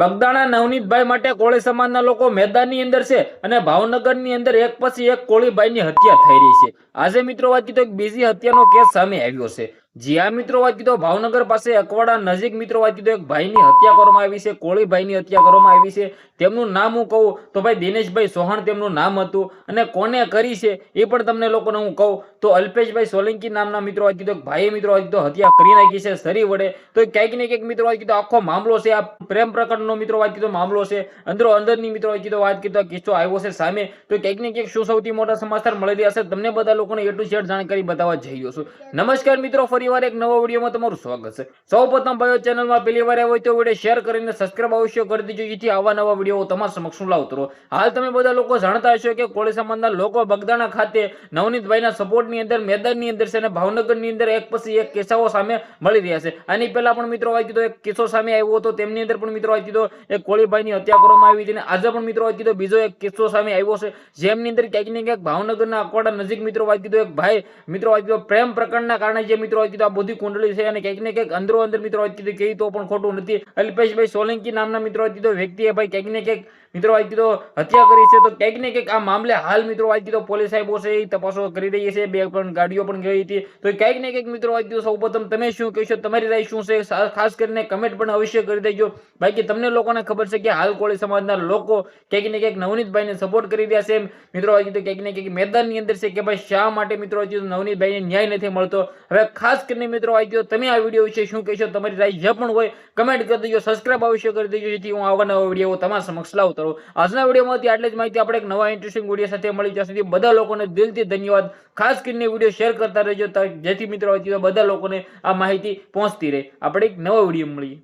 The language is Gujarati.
બગદાણા નવનીતભાઈ માટે કોળી સમાજના લોકો મેદાનની અંદર છે અને ભાવનગરની અંદર એક પછી એક કોળીભાઈની હત્યા થઈ રહી છે. આજે મિત્રો વાત કીધું એક બીજી હત્યાનો કેસ સામે આવ્યો છે. જી મિત્રો વાત કીધો, ભાવનગર પાસે અકવાડા નજીક મિત્રો વાત કીધો, એક ભાઈની હત્યા કરવામાં આવી છે કોળીભાઈની હત્યા કરવામાં આવી છે. તેમનું નામ હું કહું તો ભાઈ દિનેશભાઈ ચૌહાણ તેમનું નામ હતું અને કોને કરી છે એ પણ તમને લોકોને હું કહું. તો અલ્પેશભાઈ સોલંકી નામના મિત્રો વાત કીધો ભાઈએ મિત્રો વાત કીધો, હત્યા કરી નાખી છે સરી વડે. તો ક્યાંક ને ક્યાંક મિત્રો વાત કીધો, આખો મામલો છે, આ પ્રેમ પ્રકરણનો મિત્રો વાત કીધો, મામલો છે. અંદરો અંદરની મિત્રો વાત કીધો વાત કીધો કિસ્સો આવ્યો છે સામે. તો ક્યાંક ને ક્યાંક શું સૌથી મોટા સમાચાર મળી રહ્યા છે, તમને બધા લોકોને એ ટુ ઝેડ જાણકારી બતાવવા જઈ છું. નમસ્કાર મિત્રો ફરીવાર એક નવો વિડીયોમાં તમારું સ્વાગત છે. સૌપ્રથમ ભાઈઓ ચેનલમાં પહેલી આવ્યો તો વીડિયો શેર કરીને સબસ્ક્રાઇબ અવશ્ય કરી દેજો. જેથી આવા નવા વીડિયો તમારા સમક્ષ લાવતો રહો. હાલ તમે બધા લોકો જાણતા હશો કે કોળી સમાજના લોકો બગદાણા ખાતે નવનીતભાઈના સપોર્ટની અંદર, મેદાનની અંદર છે અને ભાવનગરની અંદર એક પછી એક કિસ્સાઓ સામે મળી રહ્યા છે. આની પહેલા પણ મિત્રો વાંચી દીધો એક કિસ્સો સામે આવ્યો હતો, તેમની અંદર પણ મિત્રો વાંચી દીધો એક કોળીભાઈની હત્યા કરવામાં આવી હતી અને આજે પણ મિત્રો વાંચી દીધો બીજો એક કિસ્સો સામે આવ્યો છે. જેમની અંદર ક્યાંક ને ક્યાંક ભાવનગરના અકવાડા નજીક મિત્રો વાંચી દીધો એક ભાઈ મિત્રો વાંચી દીધો પ્રેમ પ્રકરણના કારણે જે મિત્રો કીધો આ બધી કુંડળી છે અને ક્યાંક ને ક્યાંક અંદરો અંદર મિત્રો કીધું કહી તો પણ ખોટું નથી. અલ્પેશભાઈ સોલંકી નામના મિત્રો કીધું, વ્યક્તિએ ભાઈ ક્યાંક ને ક્યાંક મિત્રો વાત કીધો હત્યા કરી છે, તો ક્યાંક ને ક્યાંક આ મામલે હાલ મિત્રો વાત કીધો પોલીસ સાહેબો છે એ તપાસો કરી રહી છે, બે પણ ગાડીઓ પણ ગઈ હતી. તો ક્યાંક ને ક્યાંક મિત્રો વાત કીધો સૌપ્રથમ તમે શું કહેશો, તમારી રાય શું છે? ખાસ કરીને કમેન્ટ પણ અવશ્ય કરી દેજો. બાકી તમને લોકોને ખબર છે કે હાલ કોળી સમાજના લોકો ક્યાંક ને ક્યાંક નવનીતભાઈને સપોર્ટ કરી રહ્યા છે મિત્રો વાત કીધું ક્યાંક ને ક્યાંક મેદાનની અંદર છે કે ભાઈ શા માટે મિત્રો નવનીતભાઈને ન્યાય નથી મળતો? હવે ખાસ કરીને મિત્રો વાત કીધો તમે આ વીડિયો વિશે શું કહેશો? તમારી રાય જે પણ હોય કમેન્ટ કરી દેજો સબસ્ક્રાઇબ અવશ્ય કરી દેજો, જેથી હું આવા નવા વીડિયો તમારા સમક્ષ લાવતો રહું આજના વિડીયોમાંથી આટલી જ માહિતી. આપણે એક નવા ઇન્ટરેસ્ટિંગ વીડિયો સાથે મળી ત્યાં સુધી બધા લોકોને દિલથી ધન્યવાદ. ખાસ કરીને વીડિયો શેર કરતા રહેજો. જેથી મિત્રો બધા લોકોને આ માહિતી પહોંચતી રહે. આપણે એક નવો વીડિયો મળીએ.